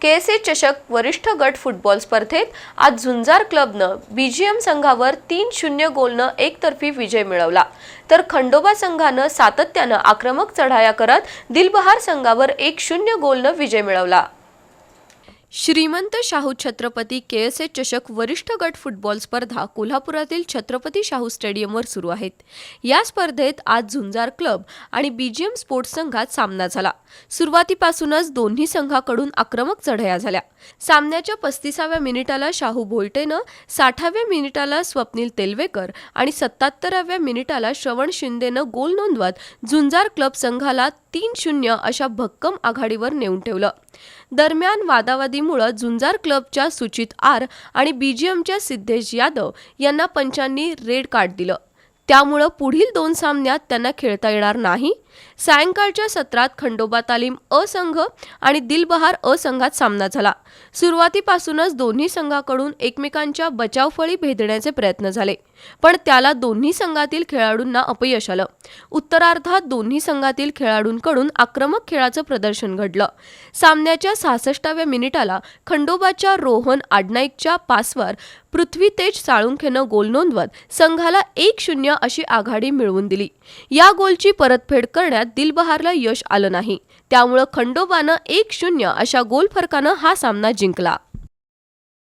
K S A चषक वरिष्ठ गट फुटबॉल स्पर्धेत आज झुंजार क्लबनं बीजीएम संघावर तीन शून्य गोलनं एकतर्फी विजय मिळवला. तर खंडोबा संघानं सातत्यानं आक्रमक चढाया करत दिलबहार संघावर एक शून्य गोलनं विजय मिळवला. Shrimant Shahu Chhatrapati K S A चषक वरिष्ठ गट फुटबॉल स्पर्धा कोल्हापुरातील छत्रपती शाहू स्टेडियमवर सुरू आहेत. या स्पर्धेत आज झुंजार क्लब आणि बीजीएम स्पोर्ट्स संघात सामना झाला. सुरुवातीपासूनच दोन्ही संघाकडून आक्रमक चढया झाल्या. सामन्याच्या पस्तीसाव्या मिनिटाला शाहू भोलटेनं साठाव्या मिनिटाला स्वप्नील तेलवेकर आणि सत्याहत्तराव्या मिनिटाला श्रवण शिंदेनं गोल नोंदवत झुंजार क्लब संघाला तीन शून्य अशा भक्कम आघाडीवर नेऊन ठेवलं. दरम्यान वादावादीमुळं झुंजार क्लबच्या सुचित आर आणि बीजीएमच्या सिद्धेश यादव यांना पंचांनी रेड कार्ड दिलं. त्यामुळं पुढील दोन सामन्यात त्यांना खेळता येणार नाही. सायंकाळच्या सत्रात खंडोबा तालीम अ संघ आणि दिलबहार अ संघात सामना झाला. सुरुवातीपासूनच दोन्ही संघाकडून एकमेकांच्या बचावफळी भेदण्याचे प्रयत्न झाले. पण त्याला दोन्ही संघातील खेळाडूंना अपयश आलं. उत्तरार्धात दोन्ही संघातील खेळाडूंकडून आक्रमक खेळाचं प्रदर्शन घडलं. सामन्याच्या सहासष्टाव्या मिनिटाला खंडोबाच्या रोहन आडनाईकच्या पासवर पृथ्वी तेज साळुंखेनं गोल नोंदवत संघाला एक शून्य अशी आघाडी मिळवून दिली. या गोलची परतफेड करण्यात दिलबहारला यश आलं नाही. त्यामुळं खंडोबानं एक शून्य अशा गोल फरकानं हा सामना जिंकला.